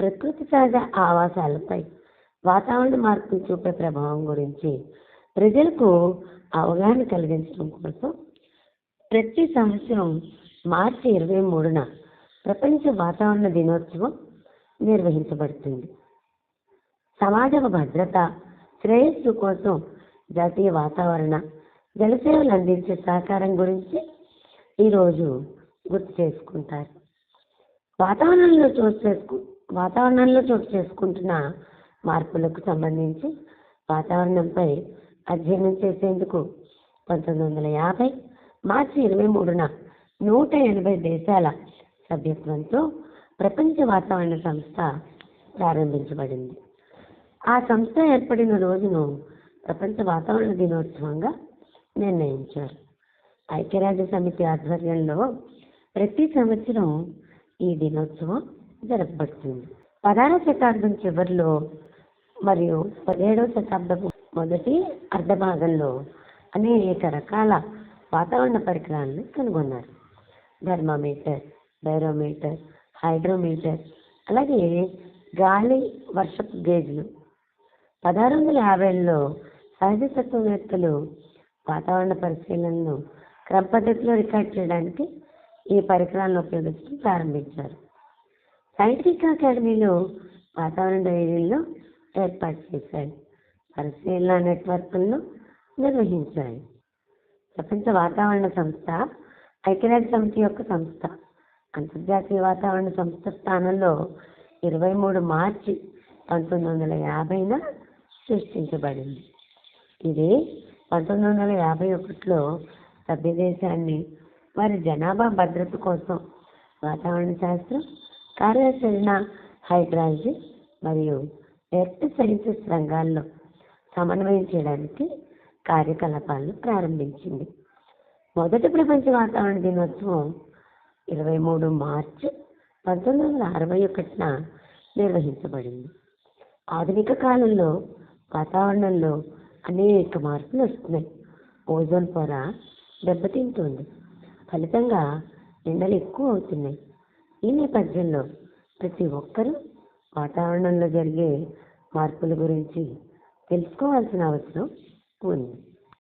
ప్రకృతి సహజ ఆవాసాలపై వాతావరణ మార్పులు చూపే ప్రభావం గురించి ప్రజలకు అవగాహన కలిగించడం కోసం ప్రతి సంవత్సరం మార్చి ఇరవై మూడున ప్రపంచ వాతావరణ దినోత్సవం నిర్వహించబడుతుంది. సమాజ భద్రత శ్రేయస్సు కోసం జాతీయ వాతావరణ జలసేవలు అందించే సహకారం గురించి ఈరోజు గుర్తు చేసుకుంటారు. వాతావరణంలో చోటు చేసుకు వాతావరణంలో చోటు చేసుకుంటున్న మార్పులకు సంబంధించి వాతావరణంపై అధ్యయనం చేసేందుకు పంతొమ్మిది వందల యాభై మార్చి ఇరవై మూడున నూట ఎనభై దేశాల సభ్యత్వంతో ప్రపంచ వాతావరణ సంస్థ ప్రారంభించబడింది. ఆ సంస్థ ఏర్పడిన రోజును ప్రపంచ వాతావరణ దినోత్సవంగా నిర్ణయించారు. ఐక్యరాజ్య సమితి ఆధ్వర్యంలో ప్రతి సంవత్సరం ఈ దినోత్సవం జరపబడుతుంది పదహారవ శతాబ్దం చివరిలో మరియు పదిహేడవ శతాబ్దం మొదటి అర్ధ భాగంలో అనేక రకాల వాతావరణ పరికరాలను కనుగొన్నారు. థర్మామీటర్ బైరోమీటర్ హైడ్రోమీటర్ అలాగే గాలి వర్షపు గేజ్లు. పదహారు వందల యాభైలో సహజ తత్వవేత్తలు వాతావరణ పరిశీలనను క్రమ పద్ధతిలో రికార్డ్ చేయడానికి ఈ పరికరాలను ఉపయోగించడం ప్రారంభించారు. సైంటిఫిక్ అకాడమీలో వాతావరణ డైరీల్లో ఏర్పాటు చేశాయి పరిశీలన నెట్వర్క్లను నిర్వహించాయి ప్రపంచ వాతావరణ సంస్థ ఐక్యరాజ్య సమితి యొక్క సంస్థ అంతర్జాతీయ వాతావరణ సంస్థ స్థానంలో ఇరవై మూడు మార్చి పంతొమ్మిది వందల యాభైన సృష్టించబడింది. ఇది పంతొమ్మిది వందల యాభై ఒకటిలో సభ్యదేశాన్ని వారి జనాభా భద్రత కోసం వాతావరణ శాస్త్రం కార్యాచరణ హైడ్రాలజీ మరియు ఎర్త్ సైన్సెస్ రంగాల్లో సమన్వయం చేయడానికి కార్యకలాపాలను ప్రారంభించింది. మొదటి ప్రపంచ వాతావరణ దినోత్సవం ఇరవై మూడు మార్చి పంతొమ్మిది వందల అరవై ఒకటిన నిర్వహించబడింది. ఆధునిక కాలంలో వాతావరణంలో అనేక మార్పులు వస్తున్నాయి. ఓజోన్ పొర దెబ్బతింటుంది. ఫలితంగా ఎండలు ఎక్కువ అవుతున్నాయి. ఈ నేపథ్యంలో ప్రతి ఒక్కరూ వాతావరణంలో జరిగే మార్పుల గురించి తెలుసుకోవాల్సిన అవసరం ఉంది.